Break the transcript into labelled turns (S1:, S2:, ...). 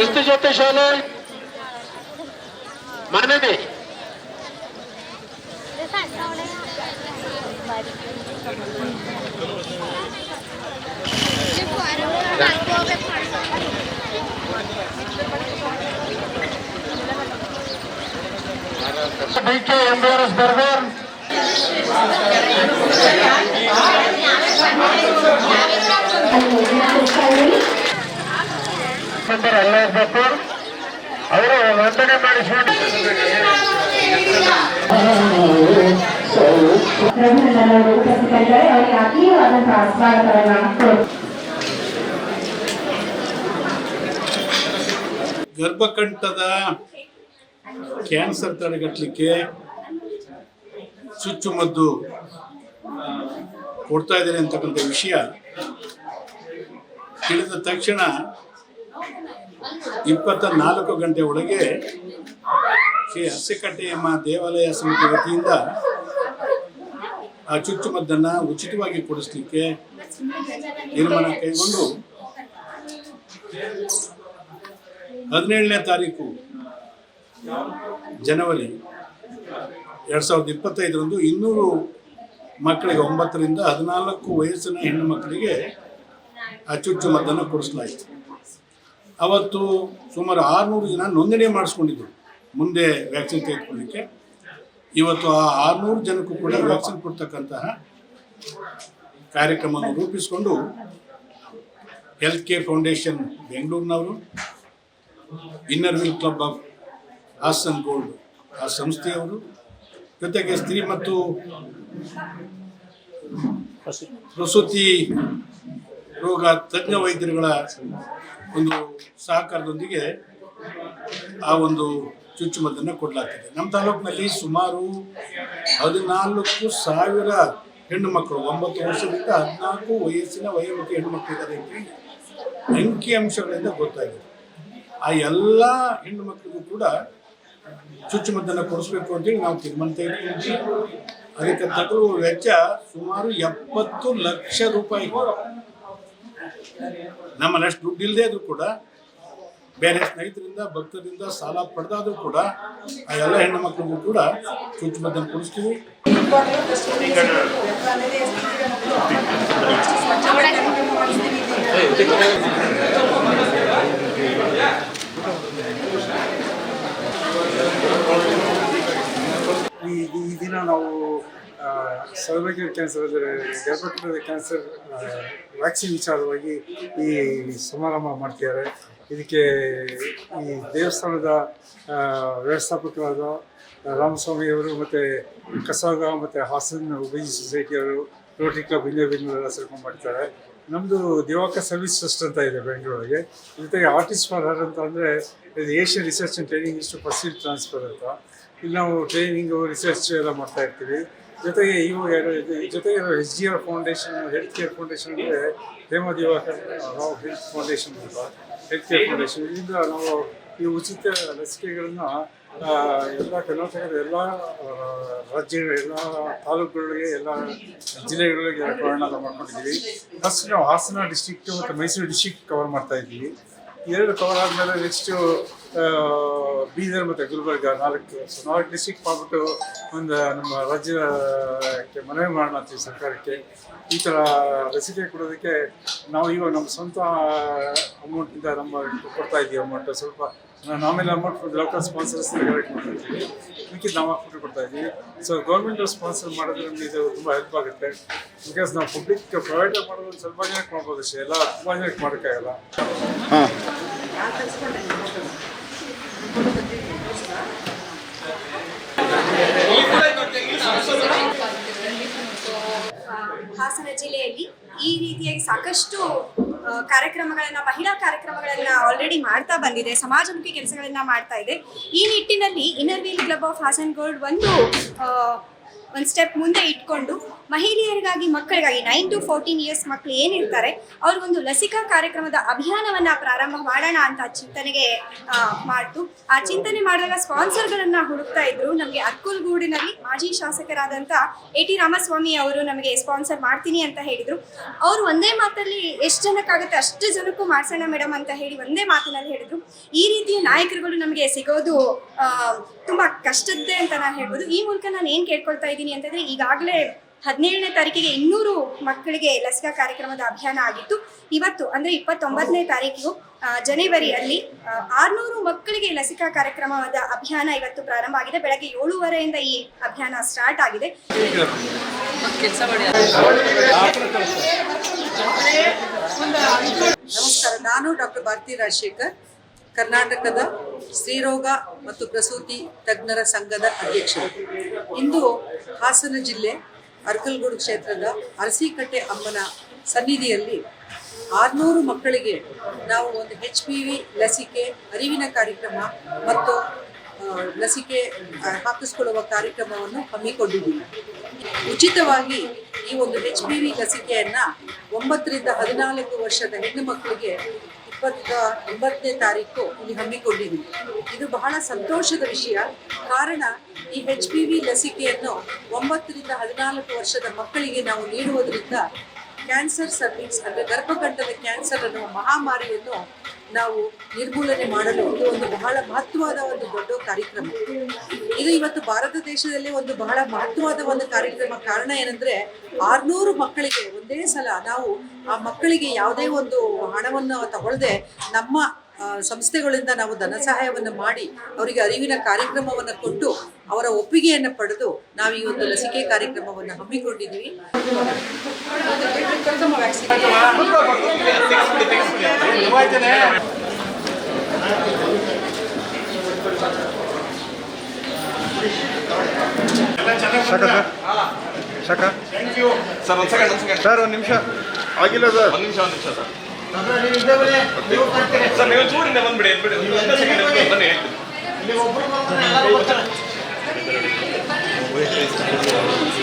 S1: ಕ್ರಿಸ್ತ ಜೊತೆ ಶಾಲೆ ಮಾನನೆ ಡಿ ಕೆ ಎಂಬಿಆರ್ಎಸ್ ಬರ್ಗರ್ ಮೆಂಬರ್ ಅಲ್ಲ ಇರಬೇಕು ಅವರು ನೋಂದಣಿ ಮಾಡಿಸಿಕೊಂಡು.
S2: ಗರ್ಭಕಂಠದ ಕ್ಯಾನ್ಸರ್ ತಡೆಗಟ್ಟಲಿಕ್ಕೆ ಚುಚ್ಚುಮದ್ದು ಕೊಡ್ತಾ ಇದ್ದೀನಿ ಅಂತಕ್ಕಂಥ ವಿಷಯ ತಿಳಿದ ತಕ್ಷಣ ಇಪ್ಪತ್ತ ನಾಲ್ಕು ಗಂಟೆ ಒಳಗೆ ಶ್ರೀ ಅರಸೆಕಟ್ಟೆಯಮ್ಮ ದೇವಾಲಯ ಸಮಿತಿ ವತಿಯಿಂದ ಆ ಚುಚ್ಚುಮದ್ದನ್ನು ಉಚಿತವಾಗಿ ಕೊಡಿಸ್ಲಿಕ್ಕೆ ತೀರ್ಮಾನ ಕೈಗೊಂಡು ಹದಿನೇಳನೇ ತಾರೀಕು ಜನವರಿ ಎರಡು ಸಾವಿರದ ಇಪ್ಪತ್ತೈದರಂದು ಇನ್ನೂರು ಮಕ್ಕಳಿಗೆ ಒಂಬತ್ತರಿಂದ ಹದಿನಾಲ್ಕು ವಯಸ್ಸಿನ ಹೆಣ್ಣು ಮಕ್ಕಳಿಗೆ ಆ ಚುಚ್ಚುಮದ್ದನ್ನು ಕೊಡಿಸಲಾಯಿತು. ಅವತ್ತು ಸುಮಾರು ಆರುನೂರು ಜನ ನೋಂದಣಿ ಮಾಡಿಸ್ಕೊಂಡಿದ್ರು ಮುಂದೆ ವ್ಯಾಕ್ಸಿನ್ ತೆಗೆದುಕೊಳ್ಳಿಕ್ಕೆ. ಇವತ್ತು ಆ ಆರುನೂರು ಜನಕ್ಕೂ ಕೂಡ ವ್ಯಾಕ್ಸಿನ್ ಕೊಡ್ತಕ್ಕಂತಹ ಕಾರ್ಯಕ್ರಮವನ್ನು ರೂಪಿಸಿಕೊಂಡು health care foundation ಬೆಂಗಳೂರಿನವರು inner wheel club of Hassan gold ಆ ಸಂಸ್ಥೆಯವರು, ಜೊತೆಗೆ ಸ್ತ್ರೀ ಮತ್ತು ಪ್ರಸೂತಿ ರೋಗ ತಜ್ಞ ವೈದ್ಯರುಗಳ ಒಂದು ಸಹಕಾರದೊಂದಿಗೆ ಆ ಒಂದು ಚುಚ್ಚುಮದ್ದನ್ನು ಕೊಡಲಾಗ್ತದೆ. ನಮ್ಮ ತಾಲೂಕಿನಲ್ಲಿ ಸುಮಾರು ಹದಿನಾಲ್ಕು ಸಾವಿರ ಹೆಣ್ಣು ಮಕ್ಕಳು, ಒಂಬತ್ತು ವರ್ಷದಿಂದ ಹದಿನಾಲ್ಕು ವಯಸ್ಸಿನ ವಯೋಮಿತಿ ಹೆಣ್ಣು ಮಕ್ಕಳಿದ್ದಾರೆ ಅಂತ ಹೇಳಿ ಅಂಕಿ ಅಂಶಗಳಿಂದ ಗೊತ್ತಾಗಿದೆ. ಆ ಎಲ್ಲ ಹೆಣ್ಣು ಮಕ್ಕಳಿಗೂ ಕೂಡ ಚುಚ್ಚುಮದ್ದನ್ನು ಕೊಡಿಸ್ಬೇಕು ಅಂತೇಳಿ ನಾವು ತೀರ್ಮಾನ ತೆಗೆದುಕೊಂಡಿದ್ದೀವಿ ಅದಕ್ಕೆ ತಗಲುವ ವೆಚ್ಚ ಸುಮಾರು ಎಪ್ಪತ್ತು ಲಕ್ಷ ರೂಪಾಯಿ. ನಮ್ಮಲ್ಲಿ ಅಷ್ಟು ದುಡ್ಡು ಇಲ್ಲದೆ ಇದ್ರು ಕೂಡ ಬೇರೆ ಸ್ನೇಹಿತರಿಂದ, ಭಕ್ತರಿಂದ ಸಾಲ ಪಡೆದಾದ್ರೂ ಕೂಡ ಆ ಎಲ್ಲ ಹೆಣ್ಣು ಮಕ್ಕಳಿಗೂ ಕೂಡ ಚುಚ್ಚುಮದ್ದನ್ನು ಕೊಡಿಸ್ತೀವಿ
S3: ಈ ಈ ದಿನ ನಾವು ಸರ್ವೈಕಲ್ ಕ್ಯಾನ್ಸರ್ ಅಂದರೆ ಗರ್ಭಕಂಠದ ಕ್ಯಾನ್ಸರ್ ವ್ಯಾಕ್ಸಿನ್ ವಿಚಾರವಾಗಿ ಈ ಸಮಾರಂಭ ಮಾಡ್ತಿದ್ದಾರೆ. ಇದಕ್ಕೆ ಈ ದೇವಸ್ಥಾನದ ವ್ಯವಸ್ಥಾಪಕರಾದ ರಾಮಸ್ವಾಮಿಯವರು ಮತ್ತು ಕಸಾಗ ಮತ್ತು ಹಾಸನ ಉಬೈಜಿ ಸೊಸೈಟಿಯವರು ರೋಟರಿ ಕ್ಲಬ್ ಇಂಡಿಯಾ ಬೆಂಗಳೂರೆಲ್ಲ ಸೇರ್ಕೊಂಡು ಮಾಡ್ತಾರೆ ನಮ್ಮದು ದಿವಾಕ ಸರ್ವಿಸ್ ಟ್ರಸ್ಟ್ ಅಂತ ಇದೆ ಬೆಂಗಳೂರಿಗೆ. ಜೊತೆಗೆ ಆರ್ಟಿಸ್ಟ್ ಫಾರ್ ಹರ್ ಅಂತ ಅಂದರೆ ಇದು ಏಷ್ಯನ್ ರಿಸರ್ಚ್ ಆ್ಯಂಡ್ ಟ್ರೈನಿಂಗ್ ಇಷ್ಟು ಫಸ್ಟ್ ಟ್ರಾನ್ಸ್ಫರ್ ಅಂತ. ಇಲ್ಲಿ ನಾವು ಟ್ರೈನಿಂಗು, ರಿಸರ್ಚ್ ಎಲ್ಲ ಮಾಡ್ತಾ ಇರ್ತೀವಿ. ಜೊತೆಗೆ ಇವು ಎರಡು ಇದು- ಜೊತೆಗೆ H G R foundation health care foundation ಅಂದರೆ ಹೇಮ ದಿವಾಕರ್ ರಾವ್ ಹೆಲ್ತ್ ಫೌಂಡೇಶನ್ ಅಂತ. ಹೆಲ್ತ್ ಕೇರ್ ಫೌಂಡೇಶನ್ ಇದರಿಂದ ನಾವು ಈ ಉಚಿತ ಲಸಿಕೆಗಳನ್ನು ಎಲ್ಲ ಕರ್ನಾಟಕದ ಎಲ್ಲ ರಾಜ್ಯಗಳ ಎಲ್ಲ ತಾಲೂಕುಗಳಿಗೆ, ಎಲ್ಲ ಜಿಲ್ಲೆಗಳಿಗೆ ಪ್ರಯಾಣ ಮಾಡ್ಕೊಂಡಿದ್ದೀವಿ. ಫಸ್ಟ್ ನಾವು ಹಾಸನ ಡಿಸ್ಟಿಕ್ ಮತ್ತು ಮೈಸೂರು ಡಿಸ್ಟಿಕ್ ಕವರ್ ಮಾಡ್ತಾ ಇದ್ದೀವಿ. ಎರಡು ಕವರ್ ಆದಮೇಲೆ ನೆಕ್ಸ್ಟು ಬೀದರ್ ಮತ್ತು ಗುಲ್ಬರ್ಗ ನಾಲ್ಕು ನಾಲ್ಕು ಡಿಸ್ಟಿಕ್ ಮಾಡ್ಬಿಟ್ಟು ಒಂದು ನಮ್ಮ ರಾಜ್ಯಕ್ಕೆ ಮನವಿ ಮಾಡೋಣ ಅಂತೀವಿ ಸರ್ಕಾರಕ್ಕೆ. ಈ ಥರ ಲಸಿಕೆ ಕೊಡೋದಕ್ಕೆ ನಾವು ಇವಾಗ ನಮ್ಮ ಸ್ವಂತ ಅಮೌಂಟಿಂದ ನಮ್ಮ ಕೊಡ್ತಾ ಇದ್ದೀವಿ ಅಮೌಂಟ್ ಸ್ವಲ್ಪ ನಾವೆಲ್ಲ ಅಮೌಂಟ್ ಲೋಕಲ್ ಸ್ಪಾನ್ಸರ್ಸ್ ಕಲೆಕ್ಟ್ ಮಾಡ್ತಿದ್ದೀವಿ ಇದಕ್ಕೆ ನಾವು ಫುಡ್ ಕೊಡ್ತಾ ಇದ್ದೀವಿ ಸೊ ಗೌರ್ಮೆಂಟ್ ಸ್ಪಾನ್ಸರ್ ಮಾಡೋದ್ರಿಂದ ಇದು ತುಂಬ ಹೆಲ್ಪ್ ಆಗುತ್ತೆ. ಬಿಕಾಸ್ ನಾವು ಪಬ್ಲಿಕ್ ಪ್ರೈವೇಟಾಗಿ ಮಾಡೋದು ಸ್ವಲ್ಪ ಜನಕ್ಕೆ ಮಾಡ್ಬೋದು ಅಷ್ಟೇ. ಎಲ್ಲ ತುಂಬ ಜನಕ್ಕೆ ಮಾಡೋಕ್ಕಾಗಲ್ಲ.
S4: ಆ, ಹಾಸನ ಜಿಲ್ಲೆಯಲ್ಲಿ ಈ ರೀತಿಯಾಗಿ ಸಾಕಷ್ಟು ಕಾರ್ಯಕ್ರಮಗಳನ್ನ, ಮಹಿಳಾ ಕಾರ್ಯಕ್ರಮಗಳನ್ನ ಆಲ್ರೆಡಿ ಮಾಡ್ತಾ ಬಂದಿದೆ, ಸಮಾಜಮುಖಿ ಕೆಲಸಗಳನ್ನ ಮಾಡ್ತಾ ಇದೆ. ಈ ನಿಟ್ಟಿನಲ್ಲಿ inner wheel club of Hassan gold ಒಂದು ಒಂದು ಸ್ಟೆಪ್ ಮುಂದೆ ಇಟ್ಕೊಂಡು ಮಹಿಳೆಯರಿಗಾಗಿ, ಮಕ್ಕಳಿಗಾಗಿ ನೈನ್ ಟು ಫೋರ್ಟೀನ್ ಇಯರ್ಸ್ ಮಕ್ಕಳು ಏನಿರ್ತಾರೆ ಅವ್ರಿಗೊಂದು ಲಸಿಕಾ ಕಾರ್ಯಕ್ರಮದ ಅಭಿಯಾನವನ್ನ ಪ್ರಾರಂಭ ಮಾಡೋಣ ಅಂತ ಚಿಂತನೆಗೆ ಮಾಡ್ತು. ಆ ಚಿಂತನೆ ಮಾಡಿದಾಗ ಸ್ಪಾನ್ಸರ್ಗಳನ್ನ ಹುಡುಕ್ತಾ ಇದ್ರು. ನಮಗೆ ಅರ್ಕುಲ್ಗೂಡಿನಲ್ಲಿ ಮಾಜಿ ಶಾಸಕರಾದಂಥ ಎ ಟಿ ರಾಮಸ್ವಾಮಿ ಅವರು ನಮಗೆ ಸ್ಪಾನ್ಸರ್ ಮಾಡ್ತೀನಿ ಅಂತ ಹೇಳಿದರು. ಅವರು ಒಂದೇ ಮಾತಲ್ಲಿ ಎಷ್ಟು ಜನಕ್ಕಾಗುತ್ತೆ ಅಷ್ಟು ಜನಕ್ಕೂ ಮಾಡ್ಸೋಣ ಮೇಡಮ್ ಅಂತ ಹೇಳಿ ಒಂದೇ ಮಾತಿನಲ್ಲಿ ಹೇಳಿದ್ರು. ಈ ರೀತಿಯ ನಾಯಕರುಗಳು ನಮಗೆ ಸಿಗೋದು ತುಂಬ ತುಂಬಾ ಕಷ್ಟದ್ದೇ ಅಂತ ನಾನು ಹೇಳ್ಬೋದು. ಈ ಮೂಲಕ ನಾನು ಏನು ಕೇಳ್ಕೊಳ್ತಾ ಅಂತಂದ್ರೆ ಈಗಾಗಲೇ ಹದಿನೇಳನೇ ತಾರೀಕಿಗೆ ಇನ್ನೂರು ಮಕ್ಕಳಿಗೆ ಲಸಿಕಾ ಕಾರ್ಯಕ್ರಮದ ಅಭಿಯಾನ ಆಗಿತ್ತು. ಇವತ್ತು ಅಂದ್ರೆ ಇಪ್ಪತ್ತೊಂಬತ್ತನೇ ತಾರೀಕು ಜನವರಿಯಲ್ಲಿ ಆರ್ನೂರು ಮಕ್ಕಳಿಗೆ ಲಸಿಕಾ ಕಾರ್ಯಕ್ರಮದ ಅಭಿಯಾನ ಇವತ್ತು ಪ್ರಾರಂಭ ಆಗಿದೆ. ಬೆಳಗ್ಗೆ ಏಳುವರೆಯಿಂದ ಈ ಅಭಿಯಾನ ಸ್ಟಾರ್ಟ್ ಆಗಿದೆ.
S5: ನಮಸ್ಕಾರ, ನಾನು ಡಾಕ್ಟರ್ ಭಾರತಿ ರಾಜಶೇಖರ್, ಕರ್ನಾಟಕದ ಸ್ತ್ರೀರೋಗ ಮತ್ತು ಪ್ರಸೂತಿ ತಜ್ಞರ ಸಂಘದ ಅಧ್ಯಕ್ಷರು. ಇಂದು ಹಾಸನ ಜಿಲ್ಲೆ ಅರ್ಕಲ್ಗೂಡು ಕ್ಷೇತ್ರದ ಅರಸೀಕಟ್ಟೆ ಅಮ್ಮನ ಸನ್ನಿಧಿಯಲ್ಲಿ ಆರುನೂರು ಮಕ್ಕಳಿಗೆ ನಾವು ಒಂದು ಹೆಚ್ ಪಿ ವಿ ಲಸಿಕೆ, ಅರಿವಿನ ಕಾರ್ಯಕ್ರಮ ಮತ್ತು ಲಸಿಕೆ ಹಾಕಿಸ್ಕೊಳ್ಳುವ ಕಾರ್ಯಕ್ರಮವನ್ನು ಹಮ್ಮಿಕೊಂಡಿದ್ದೀವಿ. ಉಚಿತವಾಗಿ ಈ ಒಂದು ಹೆಚ್ ಪಿ ವಿ ಲಸಿಕೆಯನ್ನು ಒಂಬತ್ತರಿಂದ ಹದಿನಾಲ್ಕು ವರ್ಷದ ಹೆಣ್ಣು ಮಕ್ಕಳಿಗೆ ಇಪ್ಪತ್ತ ಒಂಬತ್ತನೇ ತಾರೀಕು ಇಲ್ಲಿ ಹಮ್ಮಿಕೊಂಡಿದ್ದೀವಿ. ಇದು ಬಹಳ ಸಂತೋಷದ ವಿಷಯ. ಕಾರಣ ಈ ಹೆಚ್ ಪಿ ವಿ ಲಸಿಕೆಯನ್ನು ಒಂಬತ್ತರಿಂದ ಹದಿನಾಲ್ಕು ವರ್ಷದ ಮಕ್ಕಳಿಗೆ ನಾವು ನೀಡುವುದರಿಂದ ಕ್ಯಾನ್ಸರ್ ಸರ್ವಿಕ್ಸ್ ಅಂದರೆ ಗರ್ಭಕಂಠದ ಕ್ಯಾನ್ಸರ್ ಅನ್ನುವ ಮಹಾಮಾರಿಯನ್ನು ನಾವು ನಿರ್ಮೂಲನೆ ಮಾಡಲು ಇದು ಒಂದು ಬಹಳ ಮಹತ್ವವಾದ ಒಂದು ದೊಡ್ಡ ಕಾರ್ಯಕ್ರಮ. ಇದು ಇವತ್ತು ಭಾರತ ದೇಶದಲ್ಲಿ ಒಂದು ಬಹಳ ಮಹತ್ವವಾದ ಒಂದು ಕಾರ್ಯಕ್ರಮ. ಕಾರಣ ಏನಂದ್ರೆ ಆರ್ನೂರು ಮಕ್ಕಳಿಗೆ ಒಂದೇ ಸಲ ನಾವು ಆ ಮಕ್ಕಳಿಗೆ ಯಾವುದೇ ಒಂದು ಹಣವನ್ನು ತಗೊಳ್ಳದೆ ನಮ್ಮ ಸಂಸ್ಥೆಗಳಿಂದ ನಾವು ಧನ ಸಹಾಯವನ್ನು ಮಾಡಿ ಅವರಿಗೆ ಅರಿವಿನ ಕಾರ್ಯಕ್ರಮವನ್ನು ಕೊಟ್ಟು ಅವರ ಒಪ್ಪಿಗೆಯನ್ನು ಪಡೆದು ನಾವು ಈ ಒಂದು ಲಸಿಕೆ ಕಾರ್ಯಕ್ರಮವನ್ನು ಹಮ್ಮಿಕೊಂಡಿದ್ದೀವಿ.
S6: ಸರ್
S7: ಒಂದು
S6: ನಿಮಿಷ.
S7: ಆಗಿಲ್ಲ ಸರ್ ಒಂದು ನಿಮಿಷ ಒಂದು ನಿಮಿಷ ಸರ್ ನೀವು ಚೂರಿಂದ ಬಂದ್ಬಿಡಿ ಎದ್ಬಿಡಿ ಒಂದು ಸೆಕೆಂಡ್ ಬನ್ನಿ ಹೇಳ್ತೀನಿ